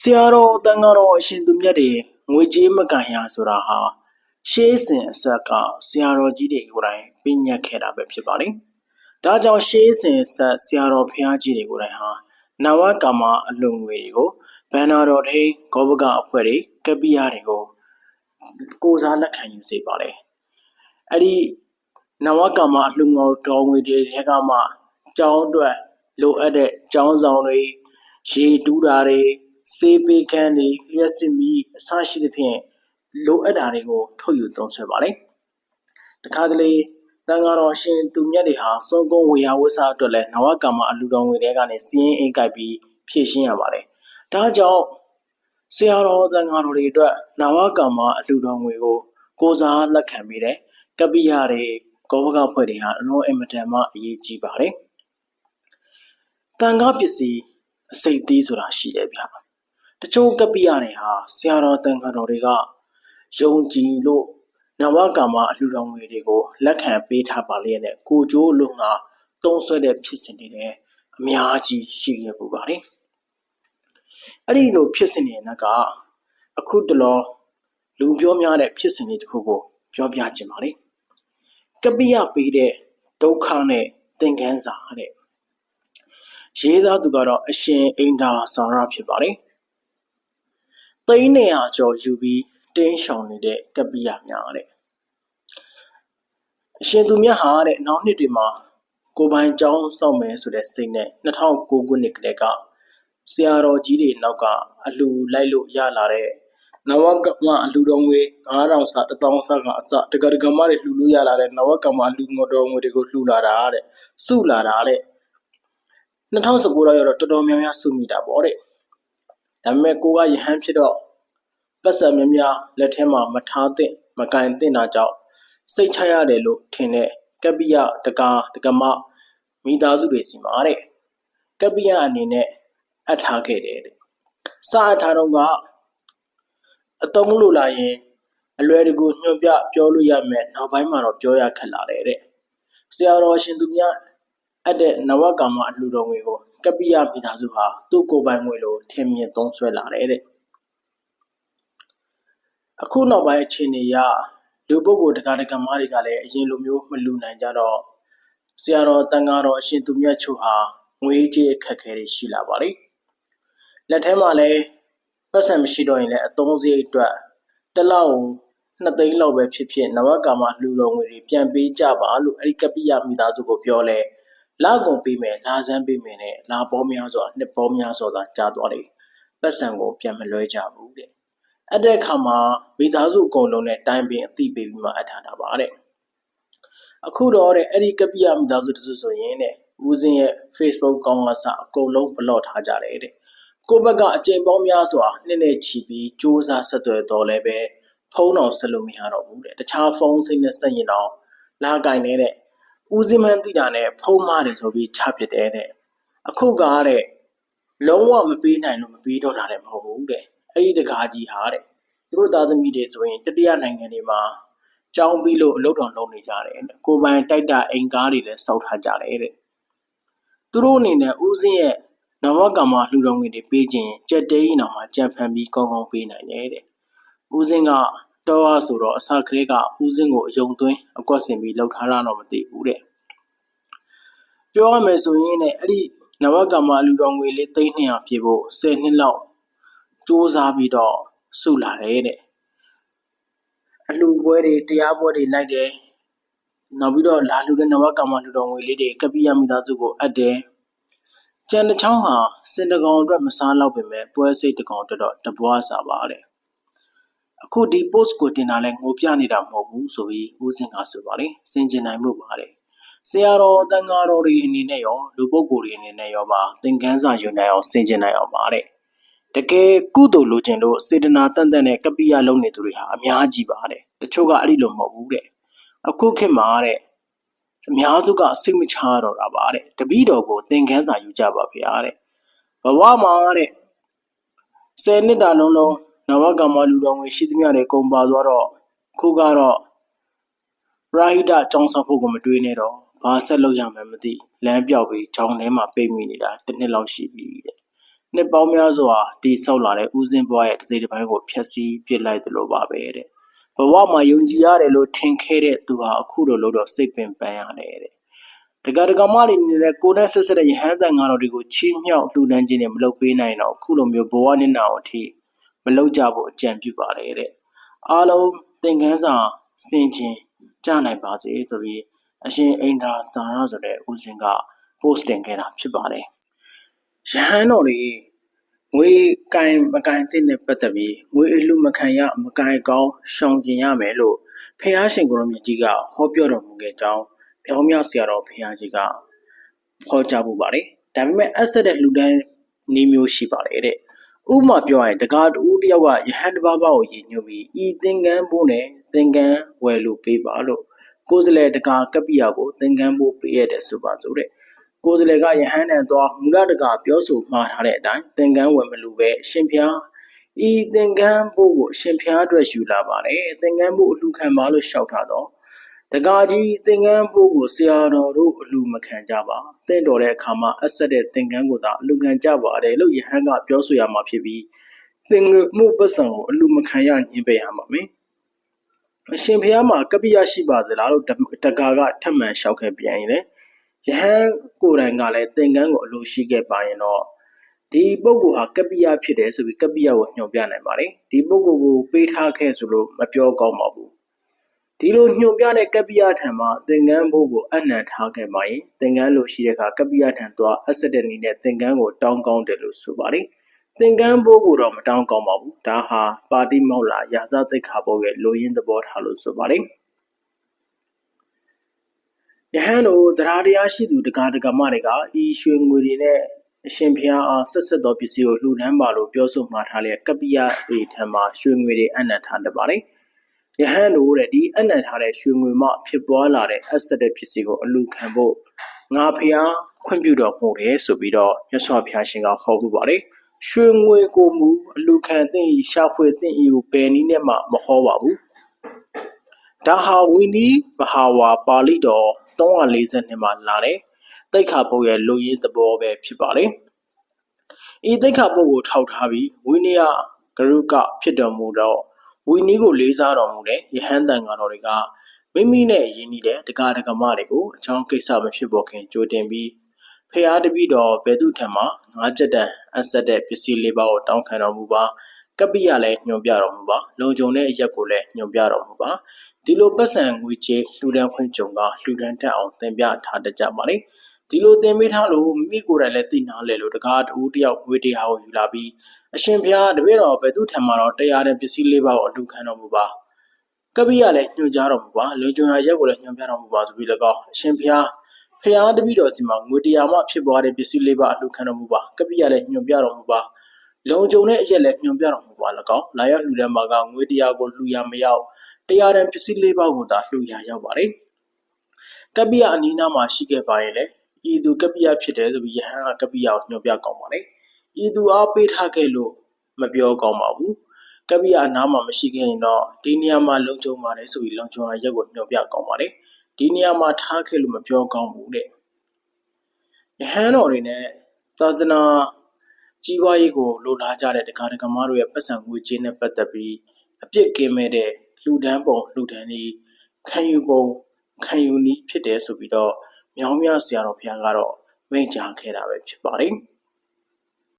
ဆရာတော်တန်ဃာတော်အရှင်သူမြတ်တွေငွေကြေးမကန်ရဆိုတာဟာရှေးစဉ်အဆက်ကဆရာတော်ကြီးတွေကိုယ်တိုင်ပြညတ်ခဲ့တာပဲဖြစ်ပါလေ။ဒါကြောင့်ရှေးစဉ်အဆက်ဆရာတော်ဘုရားကြီးတွေကိုယ်တိုင်ဟာနဝကမ္မအလုံငွေတွေကိုဘန္နာတော်ထိန်ဂောဘကအဖွဲ့တွေကပ္ပိယတွေကိုကိုစားလက်ခံယူစေပါလေ။အဲ့ဒီနဝကမ္မအလှငေါတော်ငွေတွေထဲကမှကျောင်းအတွက်လိုအပ်တဲ့ကျောင်းဆောင်တွေရေတူးတာတွေ စေးပေးခန်းတွေလျှက်စစ်မီးအစရှိသဖြင့်လိုအပ်တာတွေကိုထုတ်ယူသုံးစွဲပါလေတခါတလေတန်ဃာတော်ရှင်သူမြတ်တွေဟာစုံကုန်းဝေယဝဆအတွက်လည်းနဝကမ္မအလူတော်ငွေတွေကနေစီးရင်အိတ်ကြိုက်ပြီးဖြည့်ရှင်းရပါတယ်ဒါကြောင့်ဆရာတော်တန်ဃာတော်တွေအတွက်နဝကမ္မအလူတော်ငွေကိုကိုစားလက်ခံပြီးတဲ့ကပိယတွေကောဘကဖွဲ့တွေဟာအလုံးအင်မတန်မှအရေးကြီးပါတယ်တန်ခါပစ္စည်းအစိတ်သီးဆိုတာရှိတယ်ဗျာ တချို့ကပ္ပိယတွေဟာဆရာတော်တန်ခါတော်တွေကယုံကြည်လို့နဝကမ္မအလှူတော်ငွေတွေကိုလက်ခံပေးထားပါလျက်နဲ့ကိုကျိုးလုံငါတုံးဆွဲတဲ့ဖြစ်စဉ်တွေလည်းအများကြီးရှိခဲ့ပူပါတယ်အဲ့ဒီလိုဖြစ်စဉ်တွေနဲ့ကအခုတလောလူပြောများတဲ့ဖြစ်စဉ်တွေတခုကိုပြောပြချင်ပါလေကပ္ပိယပေးတဲ့ဒုက္ခနဲ့သင်ခန်းစာတဲ့ရေးသားသူကတော့အရှင်အိန္ဒာစာရဖြစ်ပါတယ်။ သိန်း200ကျော်ယူပြီးတင်းရှောင်နေတဲ့ကပ္ပိယများတဲ့အရှင်သူမြတ်ဟာတဲ့နောက်နှစ်တွေမှာကိုပိုင်ကျောင်းစောက်မယ်ဆိုတဲ့စိတ်နဲ့2009ခုနှစ်ကလေးကဆရာတော်ကြီးတွေနောက်ကအလှူလိုက်လို့ရလာတဲ့နဝကမအလှူတော်ငွေ9000စ1000စကအစတကတကမတွေလှူလို့ရလာတဲ့နဝကမအလှူငွေတော်ငွေတွေကိုလှူလာတာတဲ့စုလာတာတဲ့2019တော့ရောက်တော့တော်တော်များများစုမိတာပေါ့တဲ့ ဒါပေမဲ့ကိုကယဟန်ဖြစ်တော့ပတ်စံများများလက်ထဲမှာမထားသင့်မကင်သင့်တာကြောင့်စိတ်ချရတယ်လို့ထင်တဲ့ကပ္ပိယတကာတကမမိသားစုတွေစီမှာတဲ့ကပ္ပိယအနေနဲ့အပ်ထားခဲ့တယ်တဲ့စာအပ်ထားတော့ကအတုံးလို့လာရင်အလွယ်တကူညွှန်ပြပြောလို့ရမယ်နောက်ပိုင်းမှာတော့ပြောရခက်လာတယ်တဲ့ဆရာတော်ရှင်သူမြတ်အပ်တဲ့နဝကမ္မအလှူတော်ငွေကို ကပ္ပိယမိသားစုဟာသူ့ကိုယ်ပိုင်ငွေလိုထင်မြင်သုံးစွဲလာတယ်တဲ့အခုနောက်ပိုင်းအခြေအနေအရလူပုဂ္ဂိုလ်တကာတကမားတွေကလည်းအရင်လိုမျိုးမလူနိုင်ကြတော့ဆရာတော်တန်ဃာတော်အရှင်သူမြတ်ချို့ဟာငွေကြေးအခက်အခဲတွေရှိလာပါလိမ့်လက်ထဲမှာလည်းပတ်စံမရှိတော့ရင်လည်းအသုံးစရိတ်အတွက်တစ်လောက်နှစ်သိန်းလောက်ပဲဖြစ်ဖြစ်နဝကမ္မလှူတော်ငွေတွေပြန်ပေးကြပါလို့အဲ့ဒီကပိယမိသားစုကိုပြောလဲ လာကုန်ပေးမယ်လာစမ်းပေးမယ်နဲ့လာပေါများစွာနှစ်ပေါများစွာသာကြာသွားတယ်ပတ်စံကိုပြန်မလွှဲကြဘူးတဲ့အတဲ့အခါမှာမိသားစုအကုန်လုံးနဲ့တိုင်ပင်အသိပေးပြီးမှအထားတာပါတဲ့အခုတော့တဲ့အဲ့ဒီကပိယမိသားစုတစုဆိုရင်တဲ့ဦးစင်းရဲ့ Facebook ကောင်းကစားအကုန်လုံး block ထားကြတယ်တဲ့ကိုဘက်ကအကြိမ်ပေါင်းများစွာနှစ်နဲ့ချီပြီးစူးစမ်းဆက်သွယ်တော်လဲပဲဖုန်းတော်ဆက်လို့မရတော့ဘူးတဲ့တခြားဖုန်းစိတ်နဲ့ဆက်ရင်တော့လာကင်နေတဲ့ ဦးစင်းမှန်းသိတာနဲ့ဖုံးမားတယ်ဆိုပြီးချပစ်တယ်တဲ့အခုကတဲ့လုံးဝမပေးနိုင်လို့မပေးတော့တာလည်းမဟုတ်ဘူးတဲ့အဲ့ဒီတကားကြီးဟာတဲ့သူတို့သားသမီးတွေဆိုရင်တတိယနိုင်ငံတွေမှာကြောင်းပြီးလို့အလုပ်တော်လုပ်နေကြတယ်ကိုပိုင်တိုက်တာအိမ်ကားတွေလည်းစောက်ထားကြတယ်တဲ့သူတို့အနေနဲ့ဦးစင်းရဲ့နဝကမ္မလှူတော်ငွေတွေပေးခြင်းကြက်တဲကြီးနောင်မှာကြံဖန်ပြီးကောင်းကောင်းပေးနိုင်တယ်တဲ့ဦးစင်းက တော့အားဆိုတော့အစကလေးကဦးစင်းကိုအယုံသွင်းအကွက်ဆင်ပြီးလှုပ်ထားတာတော့မသိဘူးတဲ့ပြောရမယ်ဆိုရင်လည်းအဲ့ဒီနဝကမ္မလူတော်ငွေလေးသိန်း200ပြည့်ဖို့10နှစ်လောက်စူးစမ်းပြီးတော့စုလာတယ်တဲ့အလှပွဲတွေတရားပွဲတွေလိုက်တယ်နောက်ပြီးတော့လာလူတဲ့နဝကမ္မလူတော်ငွေလေးတွေကပိယမိသားစုကိုအပ်တယ်ကျန်တစ်ချောင်းဟာစင်တကောင်အတွက်မစားတော့ပြင်မဲ့ပွဲစိတ်တကောင်တော့တပွားစားပါတဲ့ အခုဒီ post ကိုတင်တာလဲငိုပြနေတာမဟုတ်ဘူးဆိုပြီးဦးစင်ကဆိုပါလေစင်ကျင်နိုင်မှုပါတယ်ဆရာတော်တန်ဃာတော်တွေအနေနဲ့ရောလူပုဂ္ဂိုလ်တွေအနေနဲ့ရောပါသင်ခန်းစာယူနိုင်အောင်စင်ကျင်နိုင်အောင်ပါတဲ့တကယ်ကုသိုလ်လိုချင်လို့စေတနာတန်တန်နဲ့ကပိယလုံးနေသူတွေဟာအများကြီးပါတဲ့တချို့ကအဲ့ဒီလိုမဟုတ်ဘူးတဲ့အခုခေတ်မှာတဲ့အများစုကစိတ်မချတော့တာပါတဲ့တပည့်တော်ကိုသင်ခန်းစာယူကြပါဗျာတဲ့ဘဝမှာတဲ့ဆယ်နှစ်တာလုံးလုံး နဝကမ္မလူတော်ငွေရှိသမျှတွေကုန်ပါသွားတော့ခုကတော့ပရာဟိတចောင်းဆောက်ဖို့ကိုမတွေးနဲ့တော့ဘာဆက်လုပ်ရမှန်းမသိလမ်းပြောက်ပြီးချောင်းထဲမှာပိတ်မိနေတာတစ်နှစ်လောက်ရှိပြီတဲ့နှစ်ပေါင်းများစွာတည်ဆောက်လာတဲ့ဦးစင်းဘွားရဲ့တစ်စိတ်တစ်ပိုင်းကိုဖျက်ဆီးပစ်လိုက်သလိုပါပဲတဲ့ဘဝမှာယုံကြည်ရတယ်လို့ထင်ခဲ့တဲ့သူဟာအခုလိုလို့တော့စိတ်ပင်ပန်းရတယ်တဲ့တက္ကရာမလေးနေနဲ့ကိုနဲ့ဆက်ဆက်တဲ့ယဟန်တန်ကတော့ဒီကိုချီးမြှောက်လှူဒန်းခြင်းနဲ့မလုပ်ပေးနိုင်တော့အခုလိုမျိုးဘဝနစ်နာအောင်အထိ မလုပ်ကြဖို့အကြံပြုပါတယ်တဲ့အားလုံးသင်ခန်းစာဆင်ခြင်ကြနိုင်ပါစေဆိုပြီးအရှင်အိန္ဒြာစာရဆိုတဲ့ဦးစင်က post တင်ခဲ့တာဖြစ်ပါတယ်။ယဟန်တော်တွေငွေကင်မကင်တဲ့နဲ့ပတ်သက်ပြီးငွေအလှမခံရမကင်ကောင်းရှောင်ကျင်ရမယ်လို့ဖះရှင်ကိုရမြတ်ကြီးကဟောပြောတော်မူခဲ့ကြောင်းပြောင်းမြောက်ဆရာတော်ဖះကြီးကဟောကြားပူပါတယ်။ဒါပေမဲ့အဆက်တဲ့လူတန်းနေမျိုးရှိပါတယ်တဲ့။ ဥပမာပြောရရင်တကားတူတယောက်ကယဟန်တစ်ပါးပါးကိုရည်ညွှန်းပြီးဤသင်္ကန်းဖို့နဲ့သင်္ကန်းဝယ်လို့ပေးပါလို့ကိုယ်စလဲတကာကပ္ပိယကိုသင်္ကန်းဖို့ပေးရတယ်ဆိုပါစို့တဲ့။ကိုယ်စလဲကယဟန်နဲ့သွားမူလတကာပြောဆိုမှားထားတဲ့အတိုင်းသင်္ကန်းဝယ်မလို့ပဲအရှင်ဖျားဤသင်္ကန်းဖို့ကိုအရှင်ဖျားအတွက်ယူလာပါတယ်။သင်္ကန်းဖို့အလှခံပါလို့လျှောက်ထားတော့ တကာကြီးသင်္ကန်းဖို့ကိုဆရာတော်တို့အလှမခံကြပါ။တင့်တော်တဲ့အခါမှာအဆက်တဲ့သင်္ကန်းကိုသာအလှခံကြပါတယ်လို့ယဟန်ကပြောဆိုရမှာဖြစ်ပြီးသင်္ကမှုပ္ပံကိုအလှမခံရညင်ပေးရမှာမယ်။အရှင်ဘုရားမှာကပ္ပိယရှိပါသလားလို့တကာကထပ်မံလျှောက်ခဲ့ပြန်ရင်လေယဟန်ကိုယ်တိုင်ကလည်းသင်္ကန်းကိုအလိုရှိခဲ့ပါရင်တော့ဒီပုဂ္ဂိုလ်ဟာကပ္ပိယဖြစ်တယ်ဆိုပြီးကပ္ပိယကိုညွှန်ပြနိုင်ပါတယ်ဒီပုဂ္ဂိုလ်ကိုပေးထားခဲ့ဆိုလို့မပြောကောင်းပါဘူး ဒီလိုညွှန်ပြတဲ့ကပ္ပိယထံမှာသင်္ကန်းဘိုးကိုအနံထားခဲ့ပါရင်သင်္ကန်းလိုရှိတဲ့အခါကပ္ပိယထံသွားအဆက်တဲ့နည်းနဲ့သင်္ကန်းကိုတောင်းကောင်းတယ်လို့ဆိုပါတယ်သင်္ကန်းဘိုးကိုတော့မတောင်းကောင်းပါဘူးဒါဟာပါတိမောက်လာရာဇသိက္ခာဘုတ်ရဲ့လိုရင်းသဘောထားလို့ဆိုပါတယ်ယဟန်တို့တရားတရားရှိသူတကားတကမတွေကဤရွှေငွေတွေနဲ့အရှင်ဘုရားအားဆက်ဆက်သောပစ္စည်းကိုလှူဒန်းပါလို့ပြောဆိုမှာထားလျက်ကပ္ပိယတွေထံမှာရွှေငွေတွေအနံ့ထားတတ်ပါတယ်။ ယဟန်တို့တဲ့ဒီအနံ့ထားတဲ့ရွှေငွေမှဖြစ်ပွားလာတဲ့အဆက်တဲ့ပစ္စည်းကိုအလူခံဖို့ငါဘုရားခွင့်ပြုတော်မူတယ်ဆိုပြီးတော့မြတ်စွာဘုရားရှင်ကဟောပူပါတယ်။ရွှေငွေကိုမူအလူခံသင်ဤရှာဖွေသင်ဤကိုဘယ်နည်းနဲ့မှမဟောပါဘူး။ဒါဟာဝိနည်းမဟာဝါပါဠိတော်342မှာလာတဲ့တိခါပုတ်ရဲ့လူရင်းသဘောပဲဖြစ်ပါလေ။ဤတိခါပုတ်ကိုထောက်ထားပြီးဝိနည်းဂရုကဖြစ်တော်မူတော့ ဝိနည်းကိုလေးစားတော်မူတဲ့ယဟန်တန်ဃာတော်တွေကမိမိနဲ့ယဉ်နေတဲ့တက္ကရာကမတွေကိုအကြောင်းကိစ္စမဖြစ်ပေါ်ခင်ကြိုတင်ပြီးဖျားတပိတော်ဘဲသူထံမှာငါးချက်တန်အဆက်တဲ့ပစ္စည်းလေးပါးကိုတောင်းခံတော်မူပါကပိယလည်းညွှန်ပြတော်မူပါလုံခြုံတဲ့အရက်ကိုလည်းညွှန်ပြတော်မူပါဒီလိုပတ်စံငွေကြေးလှူဒန်းခွင့်ကြုံကလှူဒန်းတတ်အောင်သင်ပြထားတတ်ကြပါလေဒီလိုသင်ပေးထားလို့မိမိကိုယ်တိုင်လည်းသိနာလဲလို့တကားတူတယောက်ငွေတရားကိုယူလာပြီး အရှင်ဘုရားတပည့်တော်ဘယ်သူထံမှာတော့တရားတဲ့ပစ္စည်းလေးပါးကိုအလှူခံတော်မူပါကပိယလည်းညွှန်ကြားတော်မူပါလုံခြုံရာရက်ကိုလည်းညွှန်ပြတော်မူပါဆိုပြီး၎င်းအရှင်ဘုရားဖျားတပည့်တော်စီမှာငွေတရားမှဖြစ်ပွားတဲ့ပစ္စည်းလေးပါအလှူခံတော်မူပါကပိယလည်းညွှန်ပြတော်မူပါလုံခြုံတဲ့အရက်လည်းညွှန်ပြတော်မူပါ၎င်းလာရောက်လှူဒန်းမှာကငွေတရားကိုလှူရမရောက်တရားတန်ပစ္စည်းလေးပါးကိုသာလှူရရောက်ပါတယ်ကပိယအနီးနားမှာရှိခဲ့ပါရင်လေဤသူကပိယဖြစ်တယ်ဆိုပြီးယဟန်ကကပိယကိုညွှန်ပြကောင်းပါလေ ဤသူအားပေးထားခဲ့လို့မပြောကောင်းပါဘူးကပိယအနားမှာမရှိခဲ့ရင်တော့ဒီနေရာမှာလုံခြုံပါတယ်ဆိုပြီးလုံခြုံရရက်ကိုညွှန်ပြကောင်းပါလေဒီနေရာမှာထားခဲ့လို့မပြောကောင်းဘူးတဲ့ယဟန်တော်တွေနဲ့သာသနာကြီးပွားရေးကိုလိုလားကြတဲ့တက္ကရာကမားတို့ရဲ့ပတ်စံငွေကြေးနဲ့ပတ်သက်ပြီးအပြစ်ကင်းမဲ့တဲ့လှူဒန်းပုံလှူဒန်းနည်းခံယူပုံခံယူနည်းဖြစ်တယ်ဆိုပြီးတော့မြောင်းမြဆရာတော်ဘုရားကတော့မိန့်ကြားခဲ့တာပဲဖြစ်ပါတယ်။